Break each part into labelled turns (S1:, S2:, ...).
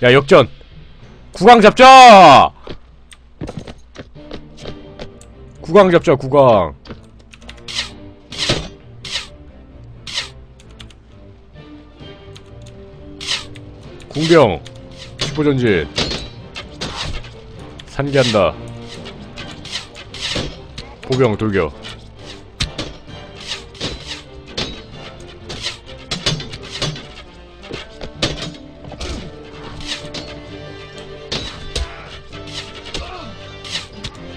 S1: 야 역전. 구강 잡자! 구강 잡자 구강. 궁병 10호 전진. 산기한다. 보병 돌격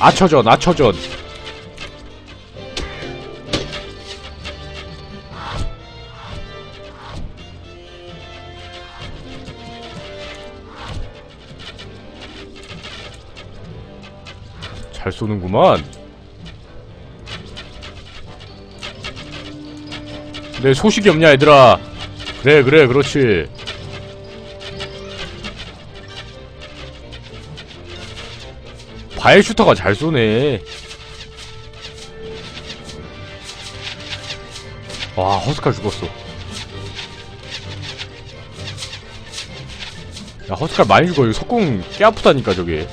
S1: 아처전 아처전 잘 쏘는구만. 내 소식이 없냐 얘들아. 그래 그래 그렇지 바일 슈터가 잘 쏘네. 와 허스칼 죽었어. 야 허스칼 많이 죽어. 이거 석궁 꽤 아프다니까 저게.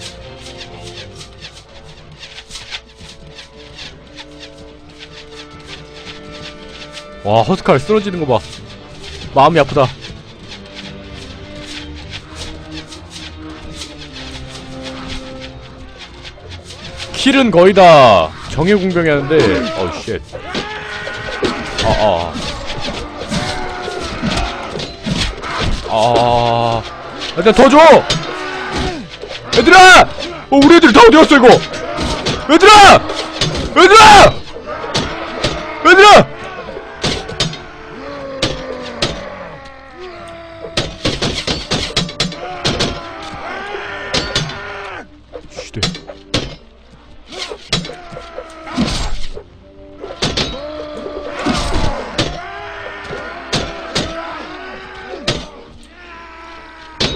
S1: 와 허스칼 쓰러지는 거봐. 마음이 아프다 킬은 거의 다 정예 공병이 하는데 어우 쉣 아아 아 일단 더 줘! 얘들아! 어 우리 애들 다 어디 갔어 이거 얘들아! 얘들아! 얘들아!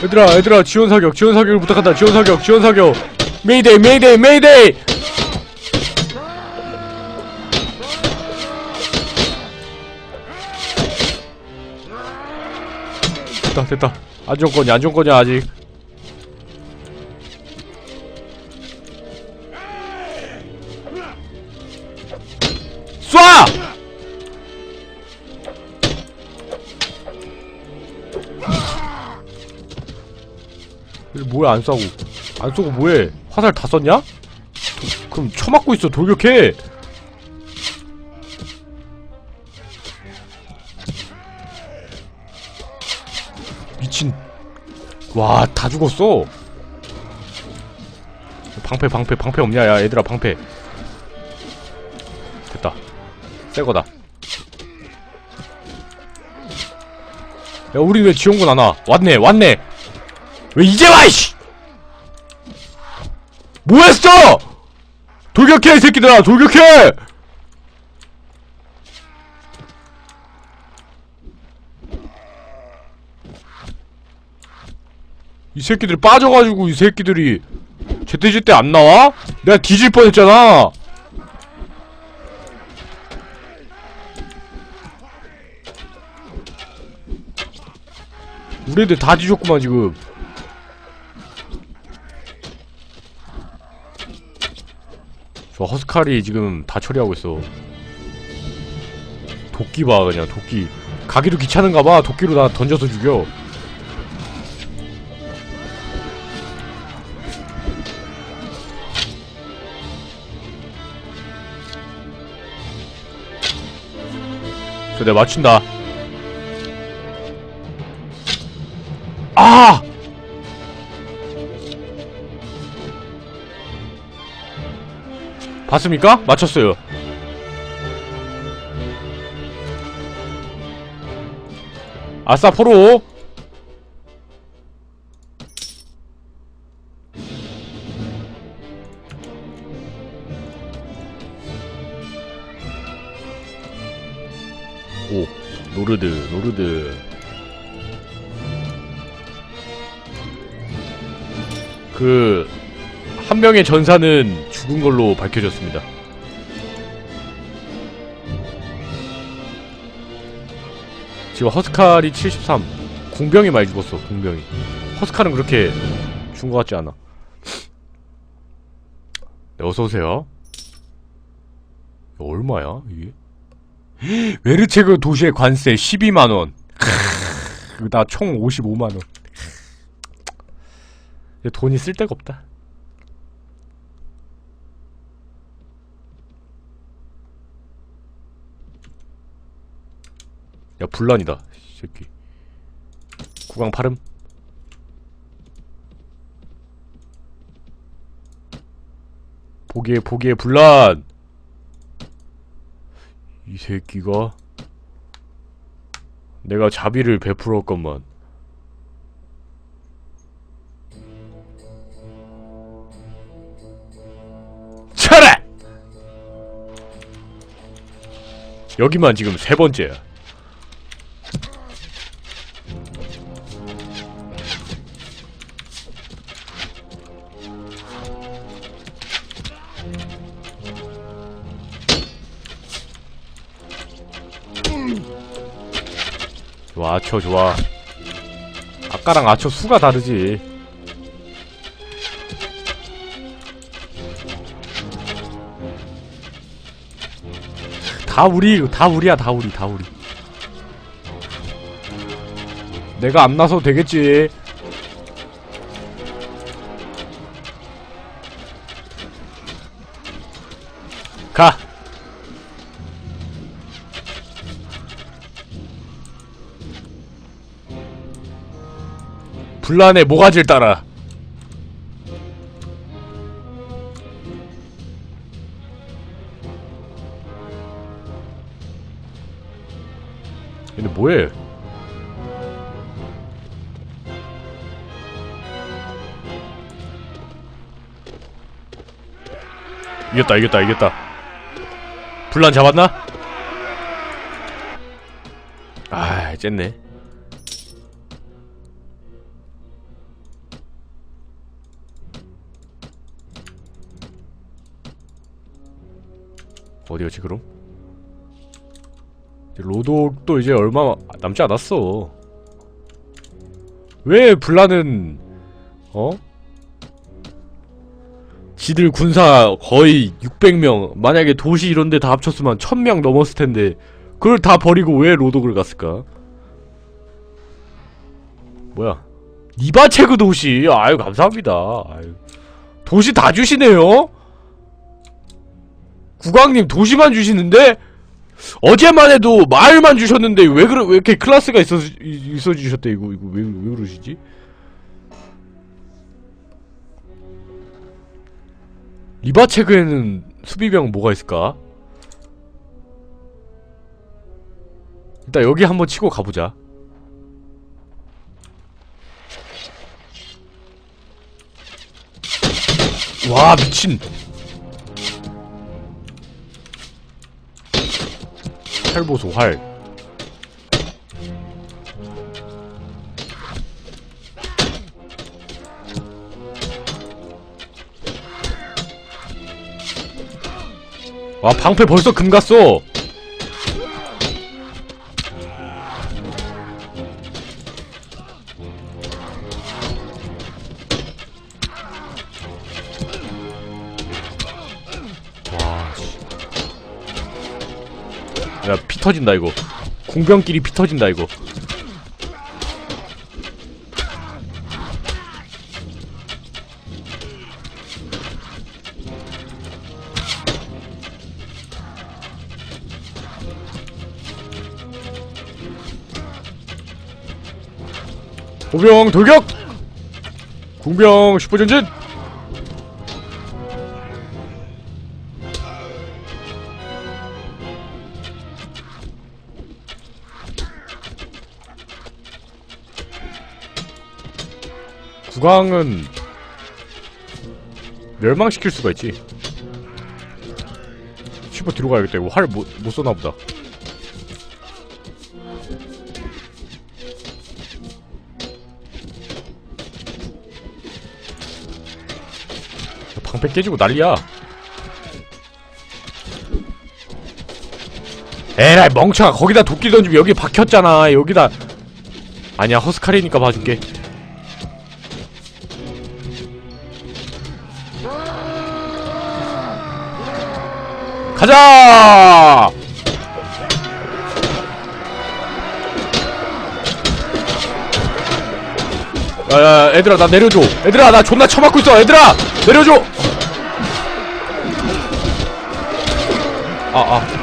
S1: 얘들아 얘들아 지원 사격 지원 사격을 부탁한다. 지원 사격 지원 사격. 메이데이 메이데이 메이데이 됐다 됐다. 안정권이 안정권이야 아직 뭐야 안 쏴고. 안 쏘고 뭐해? 화살 다 썼냐? 도, 그럼 쳐맞고 있어 돌격해! 미친. 와 다 죽었어! 방패 방패 방패 없냐? 야 얘들아 방패. 됐다. 새거다. 야 우리 왜 지원군 안 와? 왔네 왔네 왜 이제 와 이씨! 뭐했어? 돌격해 이 새끼들아 돌격해! 이 새끼들이 빠져가지고 이 새끼들이 제때제때 안 나와? 내가 뒤질 뻔했잖아! 우리 애들 다 뒤졌구만 지금 저 허스칼이 지금 다 처리하고 있어. 도끼 봐 그냥 도끼. 가기도 귀찮은가 봐. 도끼로 나 던져서 죽여. 저 내가 맞춘다. 아! 봤습니까? 맞췄어요. 아싸 포로. 오, 노르드, 노르드. 그, 한 명의 전사는 죽은 걸로 밝혀졌습니다. 지금 허스칼이 73. 공병이 많이 죽었어, 공병이. 허스카는 그렇게 준것 같지 않아 네, 어서오세요 얼마야 이게? 웨르체그 도시의 관세 12만원 나 총 55만원 돈이 쓸 데가 없다 야 분란이다 이 새끼. 구강 파름 보기에 보기에 분란! 이 새끼가? 내가 자비를 베풀었건만. 차라! 여기만 지금 세 번째야 좋아 아처 좋아. 아까랑 아처 수가 다르지. 다 우리 다 우리야 다 우리 다 우리. 내가 안 나서도 되겠지 분란의 모가지를 따라 근데 뭐해? 이겼다 이겼다 이겼다 분란 잡았나? 아 쨌네 어디였지 그럼? 로독도 이제 얼마 남지 않았어 왜 블라는 어? 지들 군사 거의 600명 만약에 도시 이런데 다 합쳤으면 1000명 넘었을 텐데 그걸 다 버리고 왜 로독을 갔을까? 뭐야 니바체그 도시 아유 감사합니다 아유 도시 다 주시네요 국왕님 도시만 주시는데 어제만 해도 마을만 주셨는데 왜 그러 왜 이렇게 클래스가 있어 있어 주셨대 이거 이거 왜, 왜 그러시지? 리바체그에는 수비병 뭐가 있을까? 일단 여기 한번 치고 가보자. 와 미친. 활 보소 활. 와 방패 벌써 금 갔어. 터진다, 이거. 공병끼리 피 터진다, 이거. 보병 돌격! 궁병 슈퍼전진! 국왕은 멸망시킬 수가 있지. 슈퍼 뒤로 가야겠다. 이거 활 못, 못 쏘나보다. 방패 깨지고 난리야. 에라이 멍청아. 거기다 도끼 던지면 여기 박혔잖아. 여기다. 아니야 허스카리니까 봐줄게 가자! 야야 애들아 나 내려줘. 애들아 나 존나 처맞고 있어. 애들아 내려줘! 아아. 됐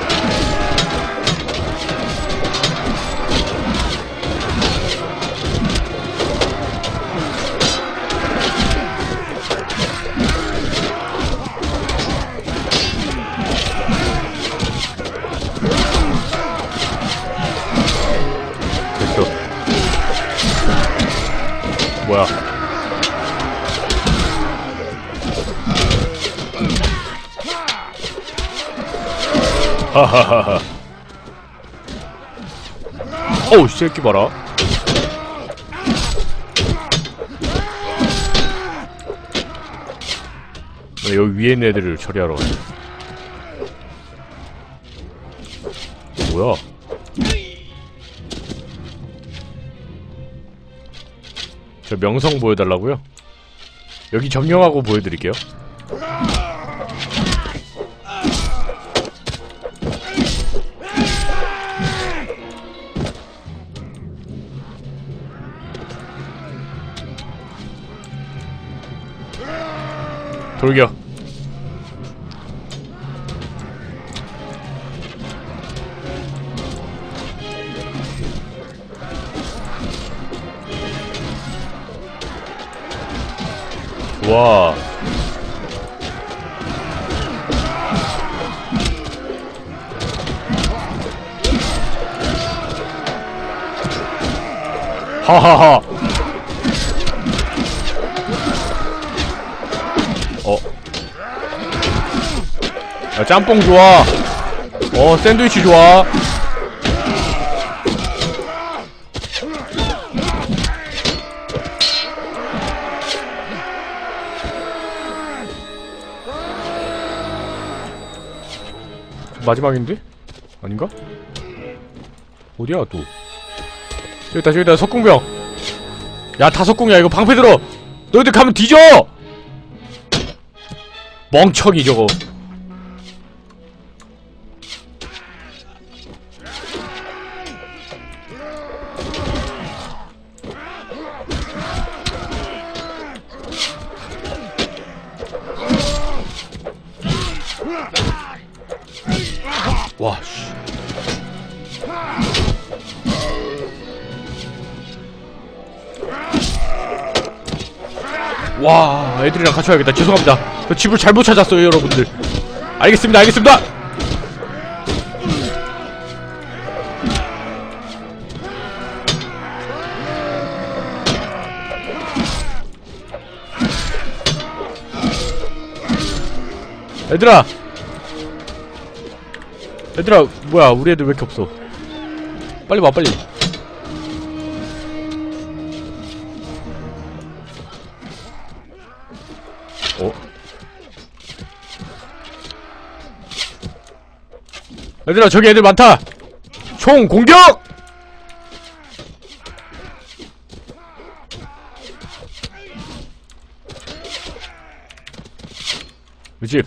S1: 하하하하 어우 이 새끼 봐라 나 여기 위에 있는 애들을 처리하러 가네 뭐야 저 명성 보여달라고요? 여기 점령하고 보여드릴게요. 돌격. 와. 하하하. 어. 야, 짬뽕 좋아. 어, 샌드위치 좋아. 마지막인데? 아닌가? 어디야 또? 저기다 저기다 석궁병 야 다석궁이야 이거 방패 들어 너희들 가면 뒤져 멍청이 저거. 와 와 애들이랑 같이 와야겠다. 죄송합니다. 저 집을 잘못 찾았어요 여러분들. 알겠습니다 알겠습니다. 얘들아. 얘들아 뭐야? 우리 애들 왜 이렇게 없어? 빨리 와 빨리 얘들아 저기 애들 많다 총 공격! 그치?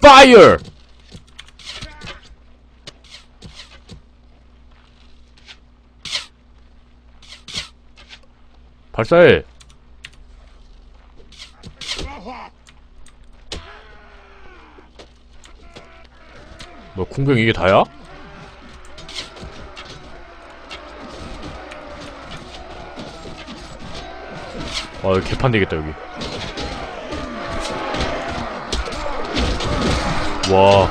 S1: 파이어! 발사해. 뭐 궁병 이게 다야? 아 여기 개판 되겠다 여기. 와.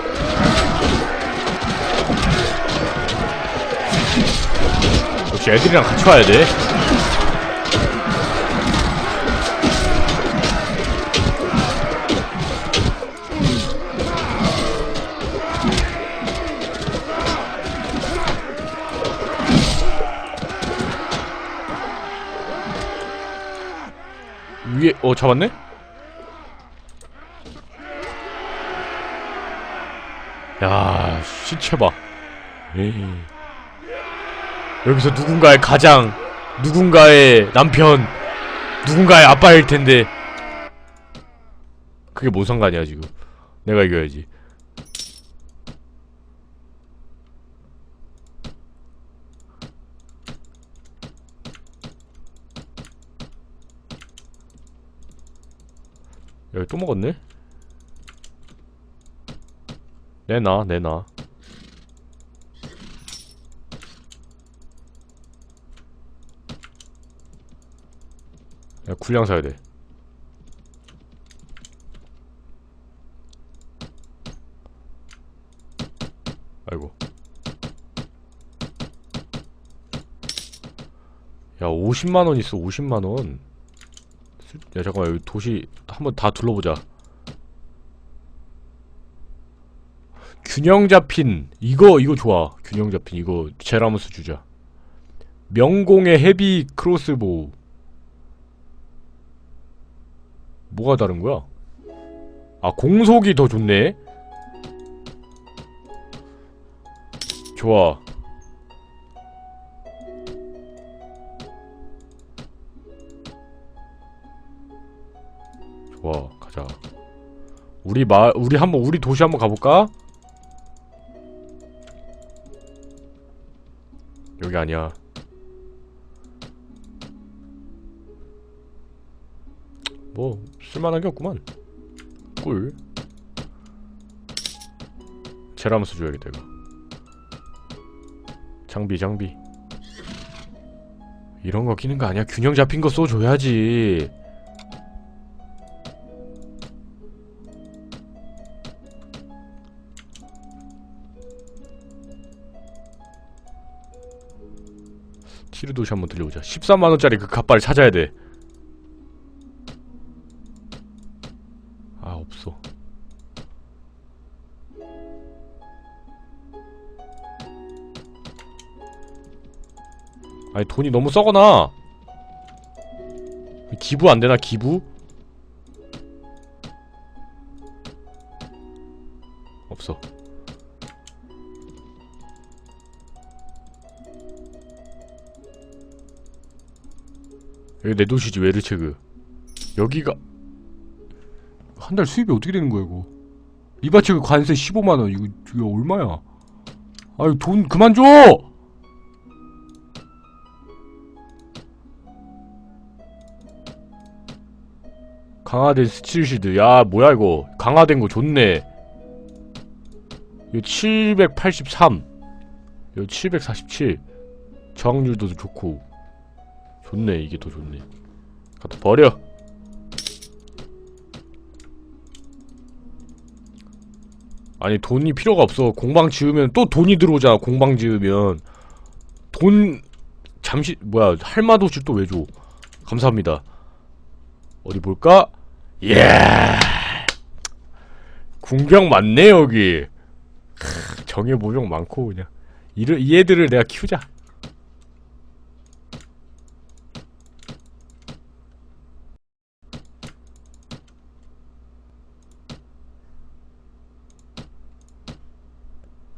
S1: 역시 애들이랑 같이 와야 돼. 어 잡았네? 야 시체 봐. 에이. 여기서 누군가의 가장, 누군가의 남편, 누군가의 아빠일 텐데. 그게 뭔 상관이야 지금 내가 이겨야지 여기 또 먹었네? 내놔 내놔. 야 군량 사야 돼. 아이고. 야 50만원 있어 50만원. 야 잠깐만 여기 도시 한번 다 둘러보자. 균형 잡힌 이거 이거 좋아. 균형 잡힌 이거 제라무스 주자. 명공의 헤비 크로스보우 뭐가 다른 거야? 아 공속이 더 좋네? 좋아 좋아 가자. 우리 마 우리 한번 우리 도시 한번 가볼까? 여기 아니야. 뭐 쓸만한 게 없구만. 꿀. 제라무스 줘야겠다 이거. 장비 장비. 이런 거 끼는 거 아니야? 균형 잡힌 거 써줘야지 티르도시 한번 들려보자. 13만원짜리 그 갓발 찾아야 돼. 아 없어. 아니 돈이 너무 썩어나. 기부 안되나 기부? 없어 여기 내 도시지? 웨르체그? 여기가 한 달 수입이 어떻게 되는 거야 이거? 리바체그 관세 15만원. 이거 이거 얼마야? 아유 돈 그만 줘! 강화된 스틸시드 야 뭐야 이거? 강화된 거 좋네. 이거 783 이거 747 저항률도 좋고 좋네 이게 더 좋네. 갖다 버려. 아니 돈이 필요가 없어. 공방 지으면 또 돈이 들어오잖아 공방 지으면. 돈 잠시 뭐야 할마도시 또 왜 줘? 감사합니다. 어디 볼까? 이야 궁경 많네 여기. 크, 정예 모종 많고 그냥. 이를 이 애들을 내가 키우자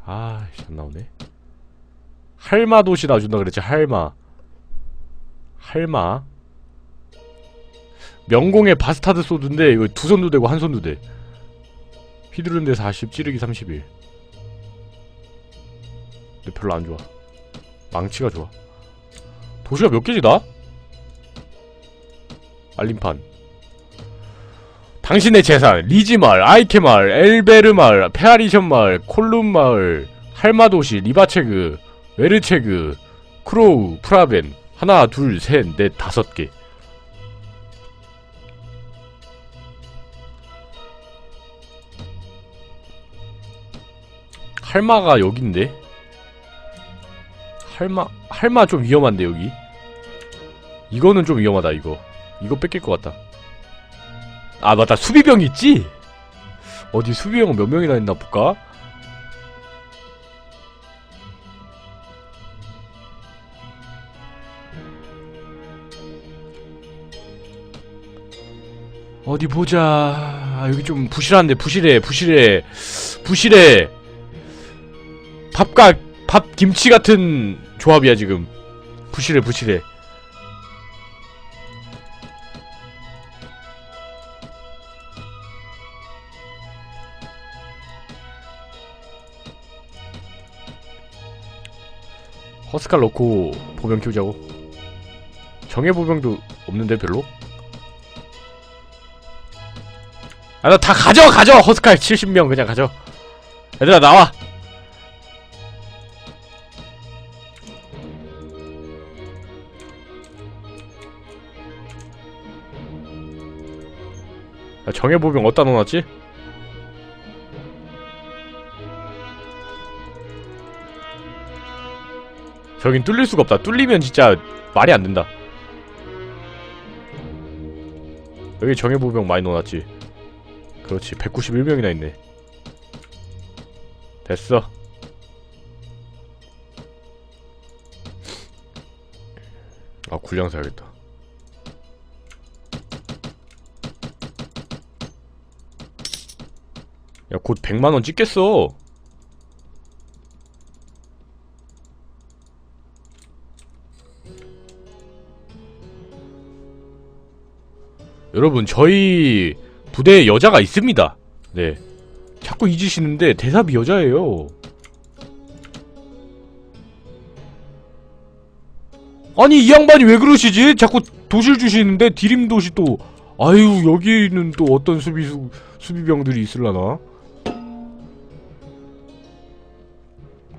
S1: 아씨 안 나오네 할마 도시 놔준다 그랬지 할마. 할마. 명공의 바스타드 소드인데 이거 두 손도 되고 한 손도 돼. 휘두른데 40 찌르기 31 근데 별로 안 좋아. 망치가 좋아. 도시가 몇 개지 나? 알림판. 당신의 재산 리지마을 아이케마을 엘베르마을 페아리션 마을 콜룸마을 할마도시 리바체그 웨르체그 크로우 프라벤 하나 둘 셋 넷 다섯 개. 할마가 여긴데? 할마 할마 좀 위험한데 여기? 이거는 좀 위험하다 이거. 이거 뺏길 것 같다. 아 맞다. 수비병 있지? 어디 수비병 몇 명이나 있나 볼까? 어디 보자. 아, 여기 좀 부실한데 부실해 부실해 부실해. 밥과 밥 김치 같은 조합이야 지금. 부실해 부실해. 허스칼 넣고 보병 키우자고. 정예 보병도 없는데 별로? 아나다 가져 가져 허스칼 70명 그냥 가져 얘들아 나와 야, 정예 보병 어디다 넣어놨지? 저긴 뚫릴 수가 없다. 뚫리면 진짜 말이 안 된다. 여기 정예보병 많이 넣어놨지. 그렇지. 191명이나 있네. 됐어. 아, 군량 사야겠다. 야, 곧 100만원 찍겠어. 여러분 저희 부대에 여자가 있습니다. 네. 자꾸 잊으시는데 대사비 여자예요. 아니 이 양반이 왜 그러시지? 자꾸 도실 주시는데 디림 도시 또 아유 여기는 또 어떤 수비수 수비병들이 있을라나?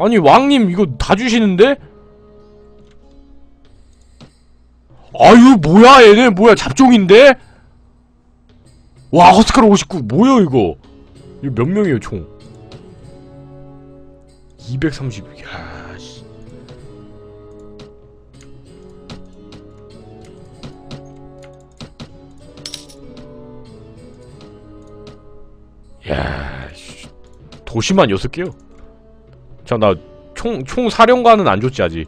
S1: 아니 왕님 이거 다 주시는데? 아유 뭐야 얘네 뭐야 잡종인데? 와 허스카르 59 뭐야 이거 이거 몇 명이에요 총 230. 야, 씨. 야, 씨. 도시만 6개요. 자, 나 총, 총 사령관은 안 줬지, 아직.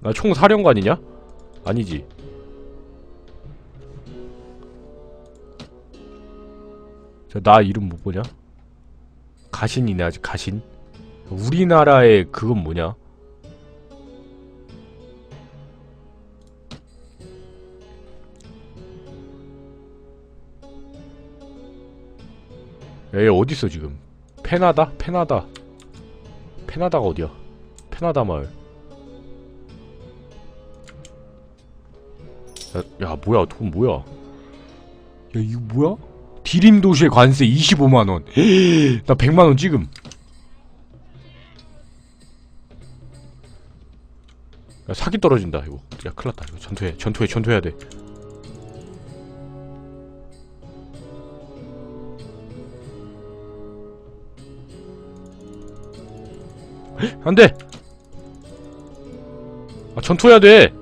S1: 나 총 사령관이냐? 아니지. 자, 나 이름 못 보냐? 가신이네, 아직 가신. 우리나라의 그건 뭐냐? 야, 얘 어딨어, 지금? 페나다? 페나다. 페나다가 어디야? 페나다 마을. 야, 야 뭐야, 돈 뭐야? 야, 이거 뭐야? 디림 도시의 관세 25만원. 나 100만원 지금. 야, 사기 떨어진다, 이거. 야, 큰일 났다. 이거 전투해, 전투해, 전투해야 돼. 안 돼! 아, 전투해야 돼!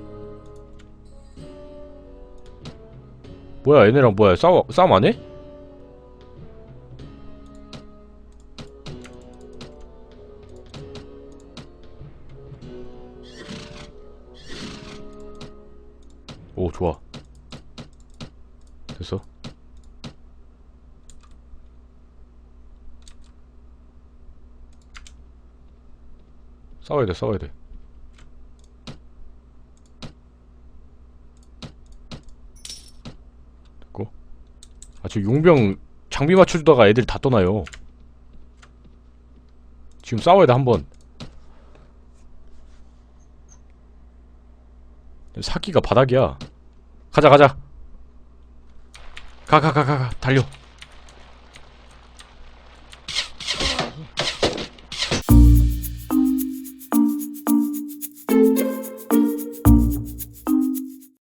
S1: 뭐야, 얘네랑 뭐야, 싸워, 싸움 안 해? 오, 좋아. 됐어. 싸워야 돼, 싸워야 돼. 됐고. 아, 저 용병 장비 맞춰주다가 애들 다 떠나요. 지금 싸워야 돼, 한 번. 사기가 바닥이야. 가자, 가자. 가, 가, 가, 가, 가. 달려.